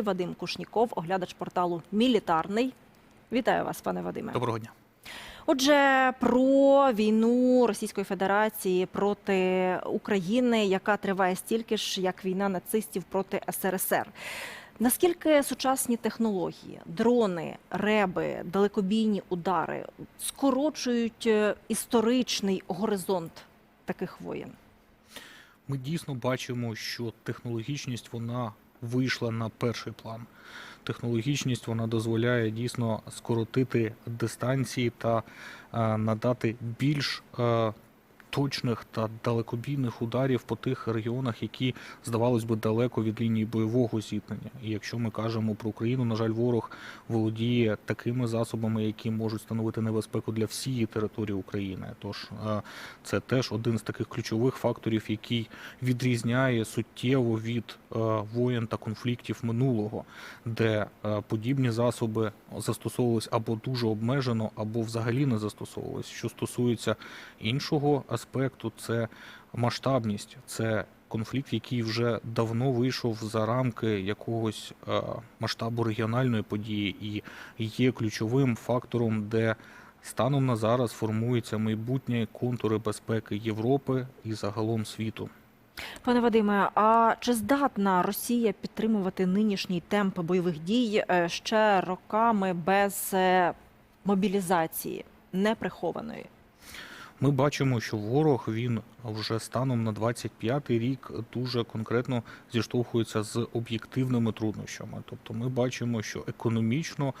Вадим Кушніков, оглядач порталу Мілітарний. Вітаю вас, пане Вадиме. Доброго дня. Отже, про війну Російської Федерації проти України, яка триває стільки ж, як війна нацистів проти СРСР. Наскільки сучасні технології, дрони, реби, далекобійні удари скорочують е, історичний горизонт таких воєн? Ми дійсно бачимо, що технологічність вона вийшла на перший план. Технологічність вона дозволяє дійсно скоротити дистанції та е, надати більш е, точних та далекобійних ударів по тих регіонах, які здавалось би далеко від лінії бойового зіткнення. І якщо ми кажемо про Україну, на жаль, ворог володіє такими засобами, які можуть становити небезпеку для всієї території України. Тож е, це теж один з таких ключових факторів, який відрізняє суттєво від е, воєн та конфліктів минулого, де е, подібні засоби застосовувались або дуже обмежено, або взагалі не застосовувались. Що стосується іншого це масштабність, це конфлікт, який вже давно вийшов за рамки якогось е, масштабу регіональної події і є ключовим фактором, де станом на зараз формуються майбутні контури безпеки Європи і загалом світу. Пане Вадиме, а чи здатна Росія підтримувати нинішній темп бойових дій е, ще роками без е, мобілізації неприхованої? Ми бачимо, що ворог він вже станом на 25-й рік дуже конкретно зіштовхується з об'єктивними труднощами. Тобто, ми бачимо, що економічно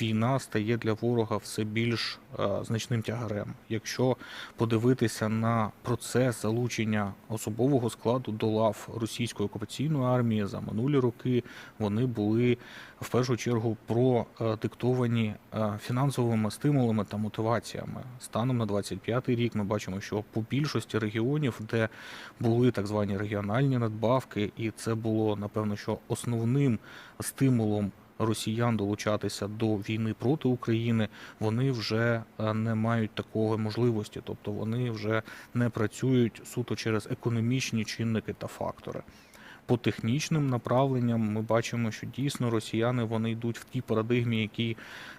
війна стає для ворога все більш е, значним тягарем. Якщо подивитися на процес залучення особового складу до лав російської окупаційної армії за минулі роки, вони були в першу чергу продиктовані е, фінансовими стимулами та мотиваціями. Станом на 25-й рік ми бачимо, що по більшості регіонів, де були так звані регіональні надбавки, і це було напевно, що основним стимулом. Росіян долучатися до війни проти України, вони вже е, не мають такої можливості, тобто вони вже не працюють суто через економічні чинники та фактори. По технічним направленням ми бачимо, що дійсно росіяни вони йдуть в тій парадигмі, які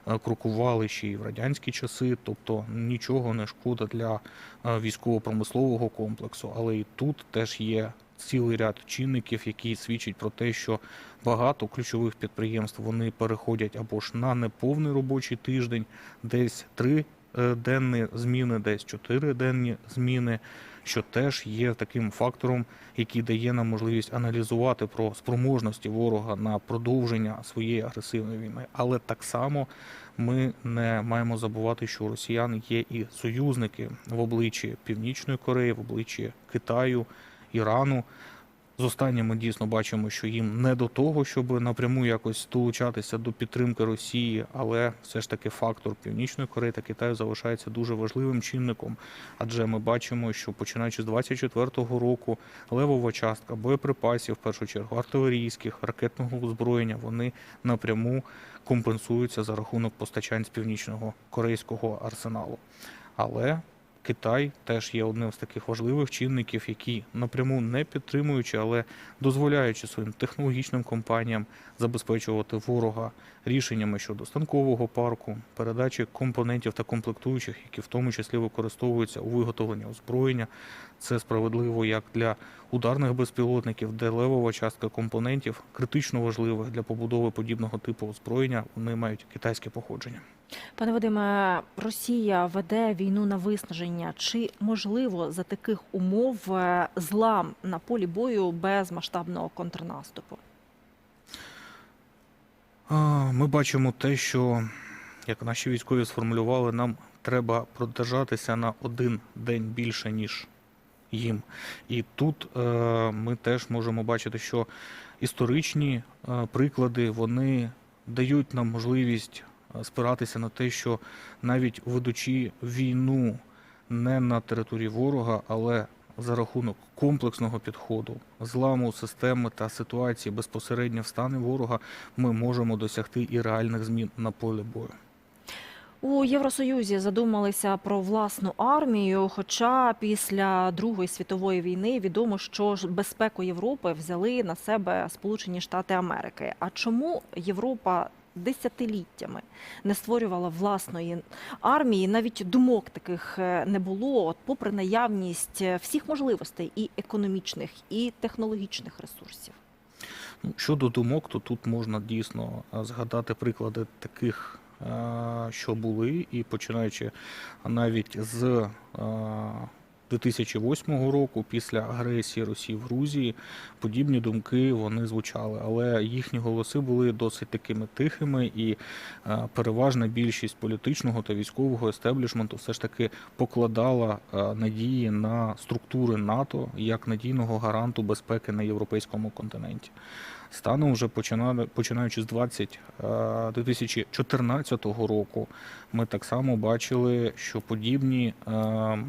е, крокували ще й в радянські часи, тобто нічого не шкода для е, військово-промислового комплексу, але і тут теж є цілий ряд чинників, які свідчать про те, що багато ключових підприємств вони переходять або ж на неповний робочий тиждень, десь три е, денні зміни, десь чотири денні зміни, що теж є таким фактором, який дає нам можливість аналізувати про спроможності ворога на продовження своєї агресивної війни. Але так само ми не маємо забувати, що у росіян є і союзники в обличчі Північної Кореї, в обличчі Китаю, Ірану. З останнім ми дійсно бачимо, що їм не до того, щоб напряму якось долучатися до підтримки Росії, але все ж таки фактор Північної Кореї та Китаю залишається дуже важливим чинником. Адже ми бачимо, що починаючи з 24-го року левова частка боєприпасів, в першу чергу артилерійських, ракетного озброєння, вони напряму компенсуються за рахунок постачань з північного корейського арсеналу. Але Китай теж є одним з таких важливих чинників, які напряму не підтримуючи, але дозволяючи своїм технологічним компаніям забезпечувати ворога рішеннями щодо станкового парку, передачі компонентів та комплектуючих, які в тому числі використовуються у виготовленні озброєння. Це справедливо як для ударних безпілотників, де левова частка компонентів критично важливих для побудови подібного типу озброєння. Вони мають китайське походження. Пане Вадиме, Росія веде війну на виснаження. Чи можливо за таких умов е, злам на полі бою без масштабного контрнаступу? Ми бачимо те, що як наші військові сформулювали, нам треба продержатися на один день більше, ніж їм. І тут е, ми теж можемо бачити, що історичні е, приклади вони дають нам можливість спиратися на те, що навіть ведучи війну не на території ворога, але за рахунок комплексного підходу, зламу системи та ситуації безпосередньо в стані ворога, ми можемо досягти і реальних змін на полі бою. У Євросоюзі задумалися про власну армію. Хоча після Другої світової війни відомо, що ж безпеку Європи взяли на себе Сполучені Штати Америки. А чому Європа десятиліттями не створювала власної армії? Навіть думок таких е, не було. От, попри наявність е, всіх можливостей і економічних, і технологічних ресурсів. Ну, щодо думок, то тут можна дійсно згадати приклади таких, що були, і починаючи навіть з 2008 року, після агресії Росії в Грузії, подібні думки вони звучали, але їхні голоси були досить такими тихими, і переважна більшість політичного та військового естеблішменту все ж таки покладала надії на структури НАТО як надійного гаранту безпеки на європейському континенті. Станом вже починаючи з 20, е, 2014 року, ми так само бачили, що подібні е,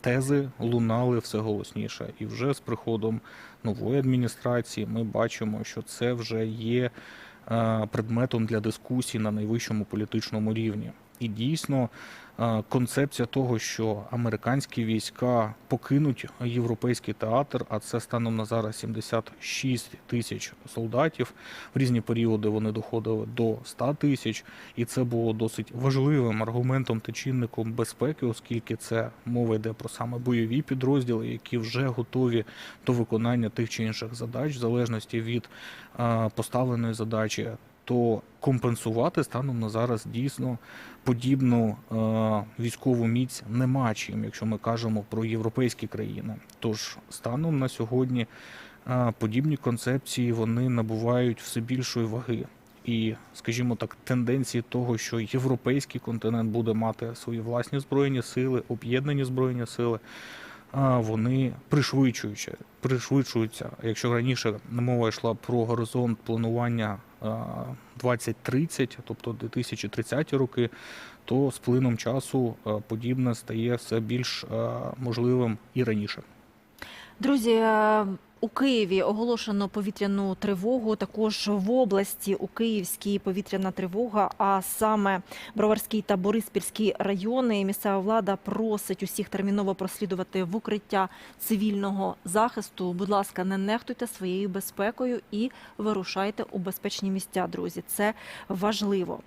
тези лунали все голосніше. І вже з приходом нової адміністрації ми бачимо, що це вже є е, предметом для дискусій на найвищому політичному рівні. І дійсно е, концепція того, що американські війська покинуть європейський театр, а це станом на зараз 76 тисяч солдатів. В різні періоди вони доходили до 100 тисяч, і це було досить важливим аргументом та чинником безпеки, оскільки це мова йде про саме бойові підрозділи, які вже готові до виконання тих чи інших задач, в залежності від е, поставленої задачі. То компенсувати станом на зараз дійсно подібну е, військову міць нема чим, якщо ми кажемо про європейські країни. Тож станом на сьогодні е, подібні концепції вони набувають все більшої ваги. І, скажімо так, тенденції того, що європейський континент буде мати свої власні збройні сили, об'єднані збройні сили, вони пришвидшуються, пришвидшуються. Якщо раніше мова йшла про горизонт планування а, 2030, тобто 2030 роки, то з плином часу подібне стає все більш можливим і раніше. Друзі, е, у Києві оголошено повітряну тривогу. Також в області у Київській повітряна тривога, а саме Броварський та Бориспільський райони. Місцева влада просить усіх терміново прослідувати в укриття цивільного захисту. Будь ласка, не нехтуйте своєю безпекою і вирушайте у безпечні місця. Друзі, це важливо.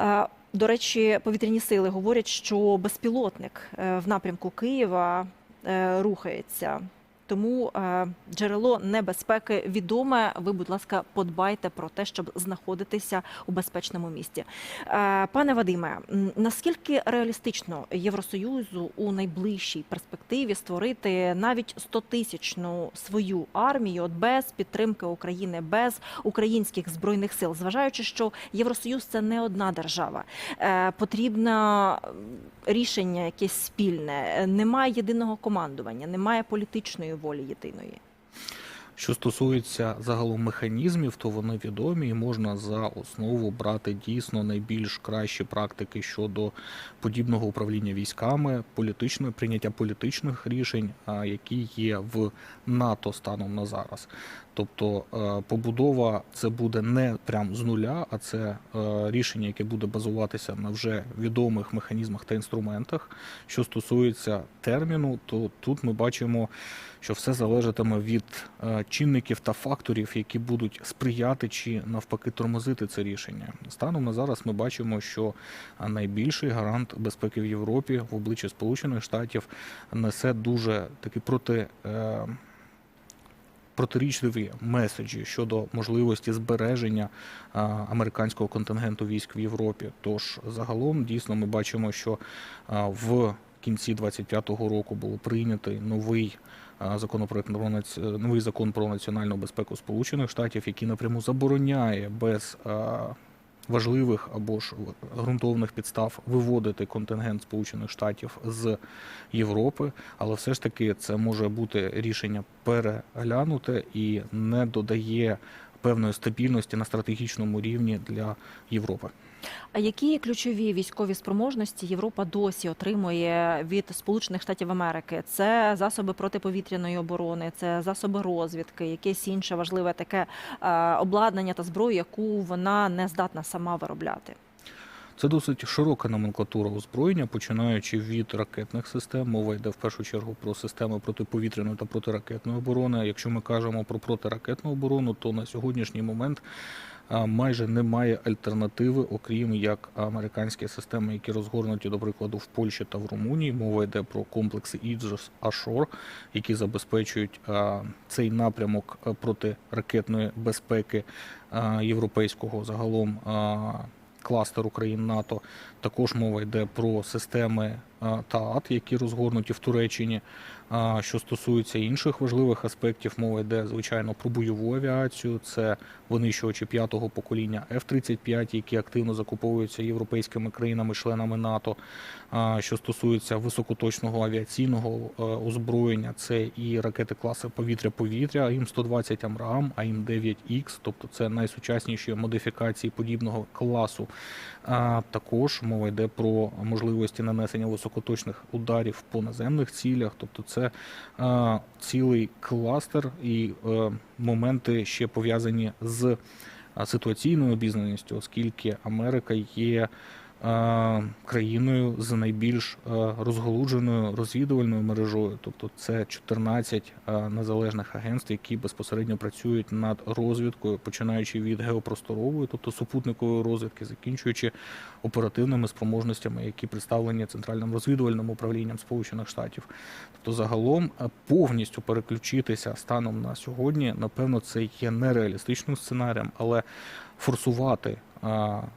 Е, До речі, повітряні сили говорять, що безпілотник е, в напрямку Києва рухається. Тому е, джерело небезпеки відоме. Ви, будь ласка, подбайте про те, щоб знаходитися у безпечному місці. Е, пане Вадиме, наскільки реалістично Євросоюзу у найближчій перспективі створити навіть 100-тисячну свою армію от без підтримки України, без українських збройних сил, зважаючи, що Євросоюз це не одна держава, е, потрібно рішення якесь спільне, немає єдиного командування, немає політичної волі єдиної. Що стосується загалом механізмів, то вони відомі і можна за основу брати дійсно найбільш кращі практики щодо подібного управління військами, політичної прийняття політичних рішень, які є в НАТО станом на зараз. Тобто е, побудова це буде не прям з нуля, а це е, рішення, яке буде базуватися на вже відомих механізмах та інструментах. Що стосується терміну, то тут ми бачимо, що все залежатиме від е, чинників та факторів, які будуть сприяти чи навпаки тормозити це рішення. Станом на зараз ми бачимо, що е, найбільший гарант безпеки в Європі в обличчі Сполучених Штатів несе дуже таки проти. е, Протирічливі меседжі щодо можливості збереження а, американського контингенту військ в Європі. Тож загалом дійсно ми бачимо, що а, в кінці 25-го року було прийнятий новий законопроект про новий закон про національну безпеку Сполучених Штатів, який напряму забороняє без важливих або ж ґрунтовних підстав виводити контингент Сполучених Штатів з Європи, але все ж таки це може бути рішення переглянуте і не додає певної стабільності на стратегічному рівні для Європи. А які ключові військові спроможності Європа досі отримує від Сполучених Штатів Америки? Це засоби протиповітряної оборони, це засоби розвідки, якесь інше важливе таке е, обладнання та зброю, яку вона не здатна сама виробляти. Це досить широка номенклатура озброєння, починаючи від ракетних систем. Мова йде в першу чергу про системи протиповітряної та протиракетної оборони. Якщо ми кажемо про протиракетну оборону, то на сьогоднішній момент майже немає альтернативи, окрім як американські системи, які розгорнуті, до прикладу, в Польщі та в Румунії. Мова йде про комплекси Aegis Ashore, які забезпечують цей напрямок протиракетної безпеки європейського загалом кластеру країн НАТО. Також мова йде про системи ТААТ, які розгорнуті в Туреччині. Що стосується інших важливих аспектів, мова йде звичайно про бойову авіацію. Це винищувачі п'ятого покоління F-35, які активно закуповуються європейськими країнами-членами НАТО. Що стосується високоточного авіаційного е, озброєння, це і ракети класу повітря-повітря, АІМ-120 Амрам, АІМ-9Х, тобто це найсучасніші модифікації подібного класу. Також мова йде про можливості нанесення високоточних ударів по наземних цілях, тобто це а, цілий кластер і е, моменти ще пов'язані з ситуаційною обізнаністю, оскільки Америка є країною з найбільш е, розголудженою розвідувальною мережою, тобто це 14 е, незалежних агентств, які безпосередньо працюють над розвідкою, починаючи від геопросторової, тобто супутникової розвідки, закінчуючи оперативними спроможностями, які представлені центральним розвідувальним управлінням Сполучених Штатів. Тобто, загалом е, повністю переключитися станом на сьогодні, напевно, це є нереалістичним сценарієм, але форсувати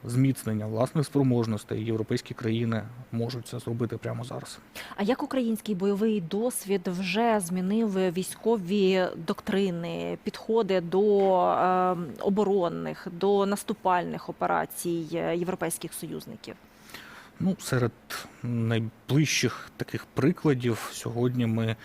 зміцнення власних спроможностей європейські країни можуть це зробити прямо зараз. А як український бойовий досвід вже змінив військові доктрини, підходи до е, оборонних, до наступальних операцій е, європейських союзників? Ну, серед найближчих таких прикладів сьогодні ми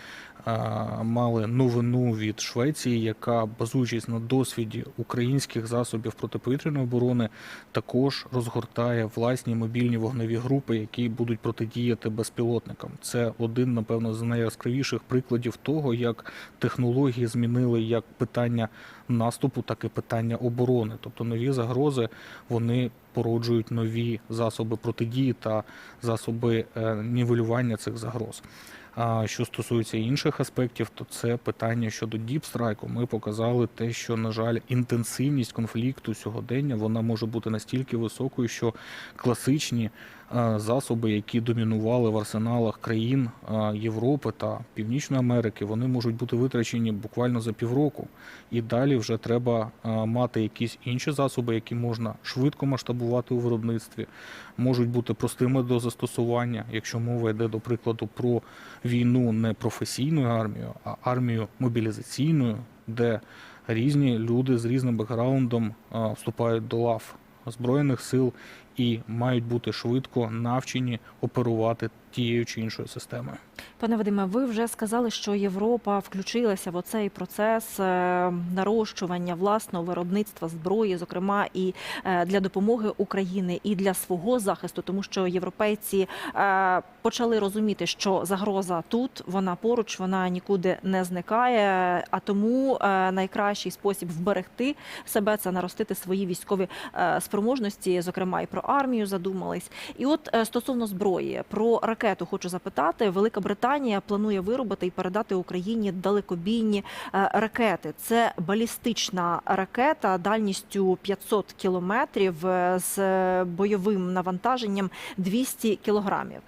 мали новину від Швеції, яка, базуючись на досвіді українських засобів протиповітряної оборони, також розгортає власні мобільні вогневі групи, які будуть протидіяти безпілотникам. Це один, напевно, з найяскравіших прикладів того, як технології змінили як питання наступу, так і питання оборони. Тобто нові загрози вони породжують нові засоби протидії та засоби е, нівелювання цих загроз. А що стосується інших аспектів, то це питання щодо діпстрайку. Ми показали те, що на жаль, інтенсивність конфлікту сьогодення вона може бути настільки високою, що класичні засоби, які домінували в арсеналах країн е, Європи та Північної Америки, вони можуть бути витрачені буквально за півроку. І далі вже треба е, мати якісь інші засоби, які можна швидко масштабувати у виробництві, можуть бути простими до застосування, якщо мова йде, до прикладу, про війну не професійною армією, а армію мобілізаційною, де різні люди з різним бекграундом вступають до лав Збройних сил і мають бути швидко навчені оперувати тією чи іншою системою. Пане Вадиме, ви вже сказали, що Європа включилася в оцей процес е, нарощування власного виробництва зброї, зокрема і е, для допомоги Україні, і для свого захисту, тому що європейці е, почали розуміти, що загроза тут, вона поруч, вона нікуди не зникає. А тому найкращий спосіб вберегти себе це наростити свої військові спроможності, зокрема і про армію задумались. І от е, стосовно зброї, про ракету хочу запитати. Велика Британія планує виробити і передати Україні далекобійні е, ракети. Це балістична ракета дальністю 500 кілометрів е, з бойовим навантаженням 200 кілограмів.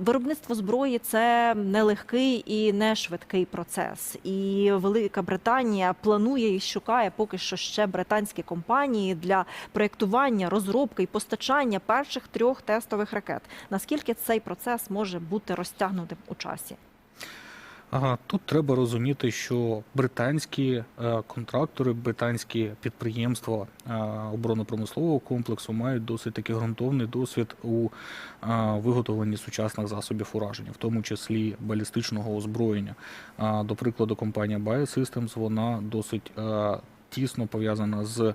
Виробництво зброї це нелегкий і не швидкий процес. І Велика Британія планує і шукає поки що ще британські компанії для проєктування, розробки і постачання перших трьох тестових ракет. Наскільки цей процес може бути розтягнутим у часі? Тут треба розуміти, що британські е, контрактори, британські підприємства е, оборонно-промислового комплексу мають досить таки ґрунтовний досвід у е, виготовленні сучасних засобів ураження, в тому числі балістичного озброєння. До прикладу, компанія Biosystems, вона досить тісно пов'язана з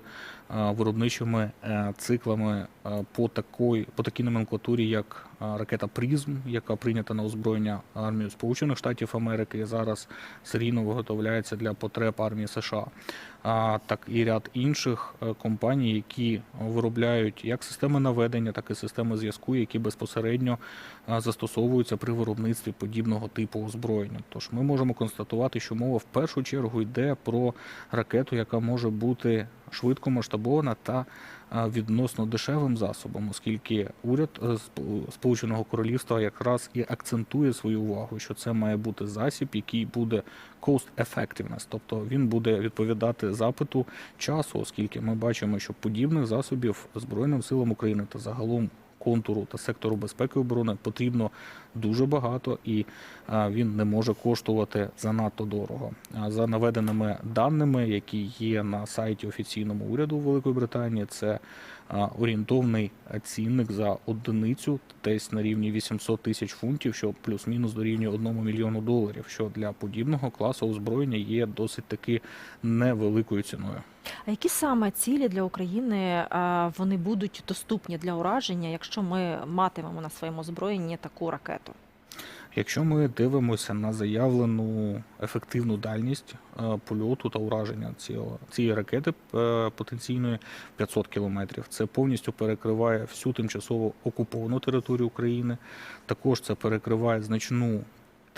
виробничими е, циклами е, по такої по такій номенклатурі, як ракета Призм, яка прийнята на озброєння армії Сполучених Штатів Америки і зараз серійно виготовляється для потреб армії США. А так і ряд інших е, компаній, які виробляють як системи наведення, так і системи зв'язку, які безпосередньо застосовуються при виробництві подібного типу озброєння. Тож ми можемо констатувати, що мова в першу чергу йде про ракету, яка може бути швидко масштабована та відносно дешевим засобом, оскільки уряд е, Сполученого Королівства якраз і акцентує свою увагу, що це має бути засіб, який буде cost effectiveness, тобто він буде відповідати запиту часу, оскільки ми бачимо, що подібних засобів Збройним силам України та загалом контуру та сектору безпеки і оборони потрібно дуже багато, і він не може коштувати занадто дорого. За наведеними даними, які є на сайті офіційному уряду Великої Британії, це орієнтовний цінник за одиницю десь на рівні 800 тисяч фунтів, що плюс-мінус дорівнює 1 мільйону доларів, що для подібного класу озброєння є досить таки невеликою ціною. А які саме цілі для України е, вони будуть доступні для ураження, якщо ми матимемо на своєму озброєнні таку ракету? Якщо ми дивимося на заявлену ефективну дальність е, польоту та ураження цієї ракети е, потенційної 500 кілометрів, це повністю перекриває всю тимчасово окуповану територію України. Також це перекриває значну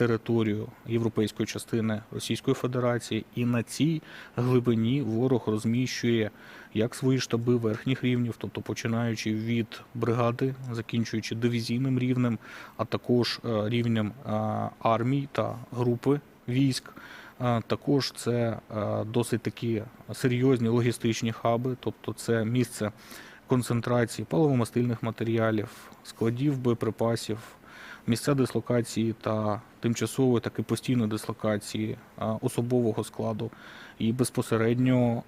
територію європейської частини Російської Федерації, і на цій глибині ворог розміщує як свої штаби верхніх рівнів, тобто починаючи від бригади, закінчуючи дивізійним рівнем, а також е, рівнем е, армій та групи військ. Е, Також це досить такі серйозні логістичні хаби, тобто це місце концентрації паливомастильних матеріалів, складів боєприпасів, місця дислокації та тимчасової, так і постійної дислокації особового складу і безпосередньо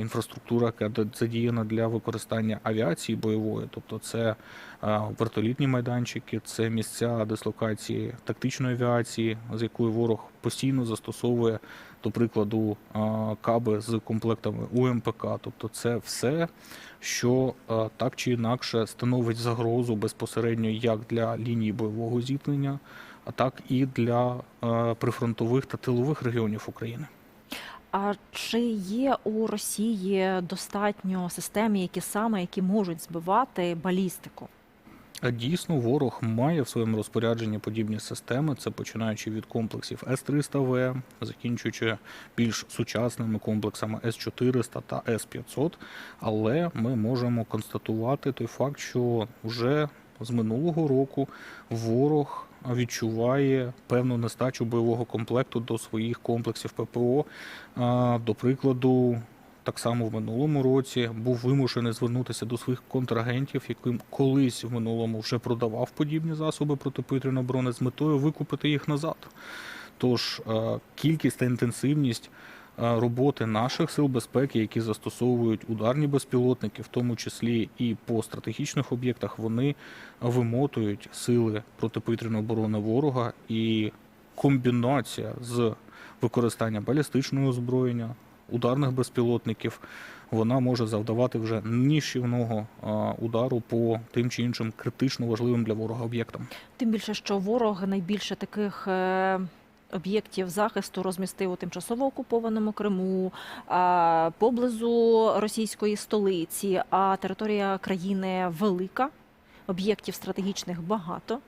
інфраструктура, яка задіяна для використання авіації бойової, тобто це вертолітні майданчики, це місця дислокації тактичної авіації, з якою ворог постійно застосовує, до прикладу, каби з комплектами УМПК. Тобто, це все, що е, так чи інакше становить загрозу безпосередньо як для лінії бойового зіткнення, а так і для е, прифронтових та тилових регіонів України. А чи є у Росії достатньо систем, які саме які можуть збивати балістику? Дійсно, ворог має в своєму розпорядженні подібні системи. Це починаючи від комплексів С-300В, закінчуючи більш сучасними комплексами С-400 та С-500. Але ми можемо констатувати той факт, що вже з минулого року ворог відчуває певну нестачу бойового комплекту до своїх комплексів ППО. До прикладу, так само в минулому році був вимушений звернутися до своїх контрагентів, яким колись в минулому вже продавав подібні засоби протиповітряної оборони з метою викупити їх назад. Тож е, кількість та інтенсивність е, роботи наших сил безпеки, які застосовують ударні безпілотники, в тому числі і по стратегічних об'єктах, вони вимотують сили протиповітряної оборони ворога і комбінація з використанням балістичного озброєння, ударних безпілотників, вона може завдавати вже нищівного удару по тим чи іншим критично важливим для ворога об'єктам. Тим більше, що ворог найбільше таких е, об'єктів захисту розмістив у тимчасово окупованому Криму, поблизу російської столиці, а територія країни велика, об'єктів стратегічних багато.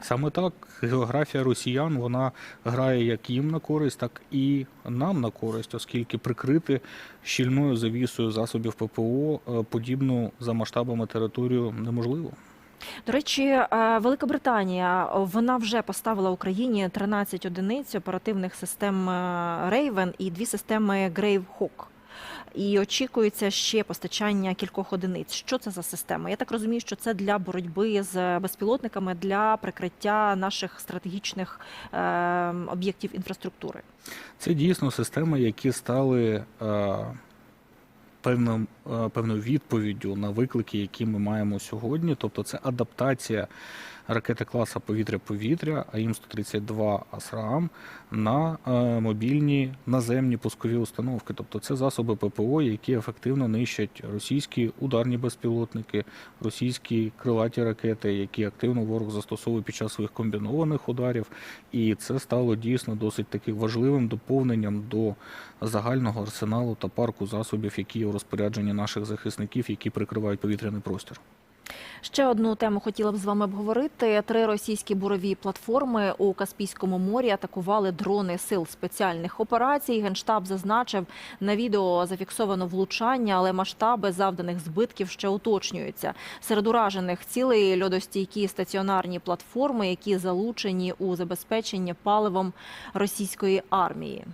Саме так географія росіян вона грає як їм на користь, так і нам на користь, оскільки прикрити щільною завісою засобів ППО е, подібну за масштабами територію неможливо. До речі, е, Велика Британія вона вже поставила Україні 13 одиниць оперативних систем Raven і дві системи Hawk. І очікується ще постачання кількох одиниць. Що це за система? Я так розумію, що це для боротьби з безпілотниками для прикриття наших стратегічних е, об'єктів інфраструктури. Це дійсно системи, які стали е, певним, е, певною відповіддю на виклики, які ми маємо сьогодні. Тобто, це адаптація ракети класа повітря-повітря, АІМ-132 АСРААМ на е, мобільні наземні пускові установки. Тобто це засоби ППО, які ефективно нищать російські ударні безпілотники, російські крилаті ракети, які активно ворог застосовує під час своїх комбінованих ударів. І це стало дійсно досить таким важливим доповненням до загального арсеналу та парку засобів, які є у розпорядженні наших захисників, які прикривають повітряний простір. Ще одну тему хотіла б з вами обговорити. Три російські бурові платформи у Каспійському морі атакували дрони сил спеціальних операцій. Генштаб зазначив, на відео зафіксовано влучання, але масштаби завданих збитків ще уточнюються. Серед уражених цілей льодостійкі стаціонарні платформи, які залучені у забезпечення паливом російської армії.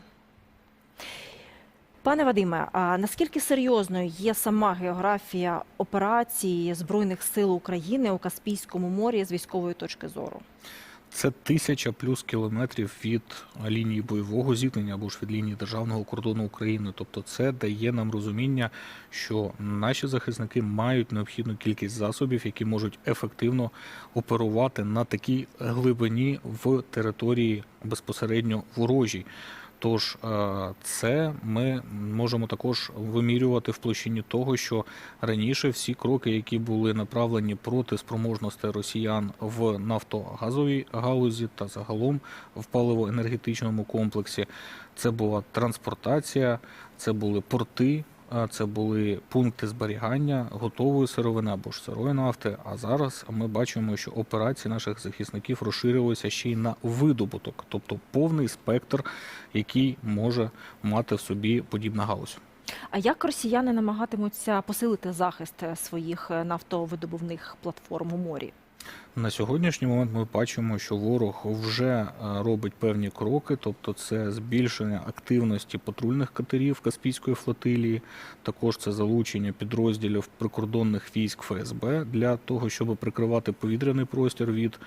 Пане Вадиме, а наскільки серйозною є сама географія операції Збройних сил України у Каспійському морі з військової точки зору? Це тисяча плюс кілометрів від лінії бойового зіткнення або ж від лінії державного кордону України. Тобто, це дає нам розуміння, що наші захисники мають необхідну кількість засобів, які можуть ефективно оперувати на такій глибині в території безпосередньо ворожій. Тож е, це ми можемо також вимірювати в площині того, що раніше всі кроки, які були направлені проти спроможності росіян в нафтогазовій галузі та загалом в паливоенергетичному комплексі, це була транспортація, це були порти. Це були пункти зберігання готової сировини або ж сирої нафти. А зараз ми бачимо, що операції наших захисників розширилися ще й на видобуток, тобто повний спектр, який може мати в собі подібна галузь. А як росіяни намагатимуться посилити захист своїх нафтовидобувних платформ у морі? На сьогоднішній момент ми бачимо, що ворог вже е, робить певні кроки, тобто це збільшення активності патрульних катерів Каспійської флотилії, також це залучення підрозділів прикордонних військ ФСБ для того, щоб прикривати повітряний простір від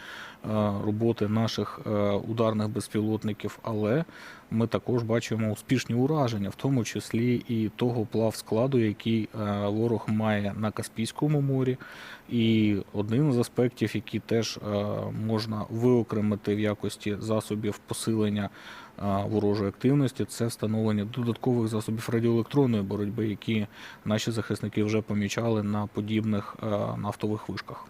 е, роботи наших е, ударних безпілотників. Але ми також бачимо успішні ураження, в тому числі і того плав складу, який ворог має на Каспійському морі. І один з аспектів, який теж е, можна виокремити в якості засобів посилення е, ворожої активності, це встановлення додаткових засобів радіоелектронної боротьби, які наші захисники вже помічали на подібних е, нафтових вишках.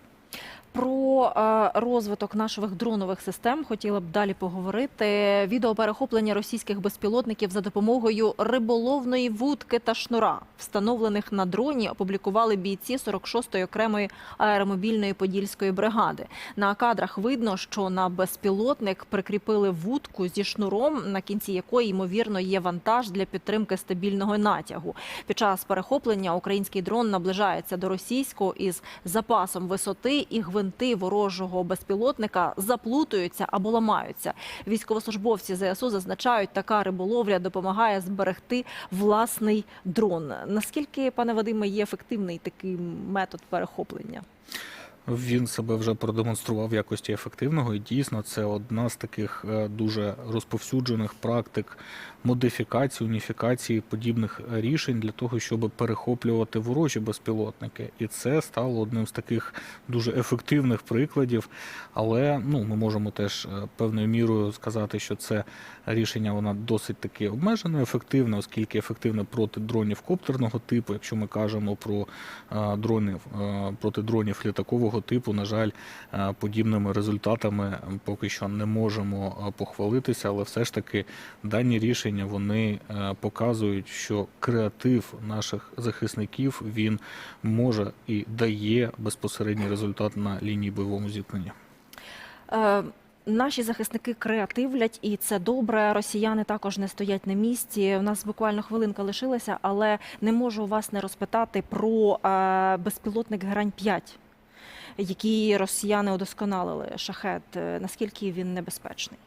Е, розвиток наших дронових систем хотіла б далі поговорити. Відеоперехоплення російських безпілотників за допомогою риболовної вудки та шнура, встановлених на дроні, опублікували бійці 46-ї окремої аеромобільної подільської бригади. На кадрах видно, що на безпілотник прикріпили вудку зі шнуром, на кінці якої ймовірно є вантаж для підтримки стабільного натягу. Під час перехоплення український дрон наближається до російського із запасом висоти і гвинти ворожого безпілотника заплутуються або ламаються. Військовослужбовці ЗСУ зазначають, така риболовля допомагає зберегти власний дрон. Наскільки, пане Вадиме, є ефективний такий метод перехоплення? Він себе вже продемонстрував в якості ефективного, і дійсно це одна з таких е, дуже розповсюджених практик модифікації, уніфікації подібних рішень для того, щоб перехоплювати ворожі безпілотники. І це стало одним з таких дуже ефективних прикладів. Але ну ми можемо теж е, певною мірою сказати, що це рішення вона досить таки обмежено ефективне, оскільки ефективне проти дронів коптерного типу. Якщо ми кажемо про е, дронів е, проти дронів літакового типу, на жаль, е, подібними результатами поки що не можемо е, похвалитися, але все ж таки дані рішення вони е, показують, що креатив наших захисників він може і дає безпосередній результат на лінії бойового зіткнення. Наші захисники креативлять, і це добре. Росіяни також не стоять на місці. У нас буквально хвилинка лишилася, але не можу вас не розпитати про безпілотник Грань 5 який росіяни удосконалили. Шахет. Е, Наскільки він небезпечний?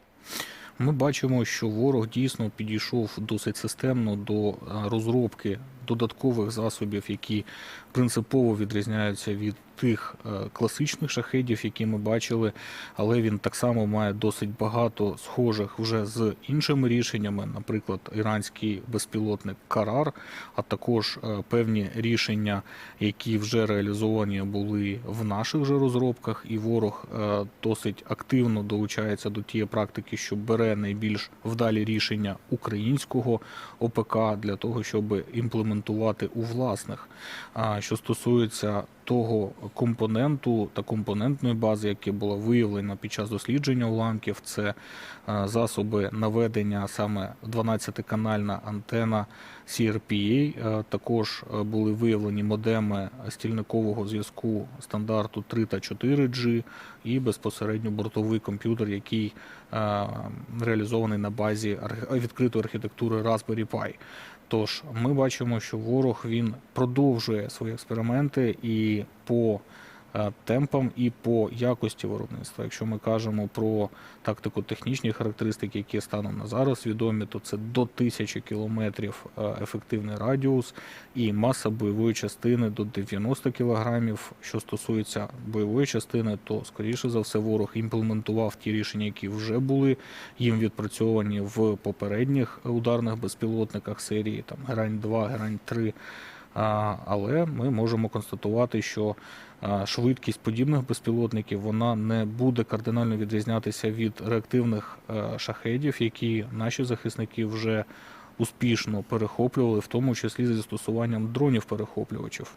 Ми бачимо, що ворог дійсно підійшов досить системно до е, розробки додаткових засобів, які принципово відрізняються від тих е, класичних шахедів, які ми бачили, але він так само має досить багато схожих вже з іншими рішеннями, наприклад, іранський безпілотник Карар, а також е, певні рішення, які вже реалізовані були в наших же розробках, і ворог е, досить активно долучається до тієї практики, що бере найбільш вдалі рішення українського ОПК для того, щоб імплементувати у власних. Що стосується того компоненту та компонентної бази, яка була виявлена під час дослідження уламків, це е, засоби наведення саме 12-канальна антена CRPA. Е, Також е, були виявлені модеми стільникового зв'язку стандарту 3 та 4G і безпосередньо бортовий комп'ютер, який реалізований на базі відкритої архітектури Raspberry Pi. Тож ми бачимо, що ворог він продовжує свої експерименти і по темпам, і по якості виробництва. Якщо ми кажемо про тактико-технічні характеристики, які станом на зараз відомі, то це до 1000 кілометрів е, ефективний радіус і маса бойової частини до 90 кілограмів. Що стосується бойової частини, то скоріше за все ворог імплементував ті рішення, які вже були їм відпрацьовані в попередніх ударних безпілотниках серії там Герань 2, Герань 3. Але ми можемо констатувати, що швидкість подібних безпілотників вона не буде кардинально відрізнятися від реактивних е, шахедів, які наші захисники вже успішно перехоплювали, в тому числі зі застосуванням дронів-перехоплювачів.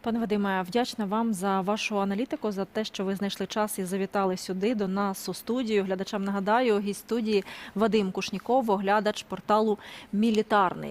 Пане Вадиме, вдячна вам за вашу аналітику, за те, що ви знайшли час і завітали сюди до нас у студію. Глядачам нагадаю, гість студії Вадим Кушніков, оглядач порталу Мілітарний.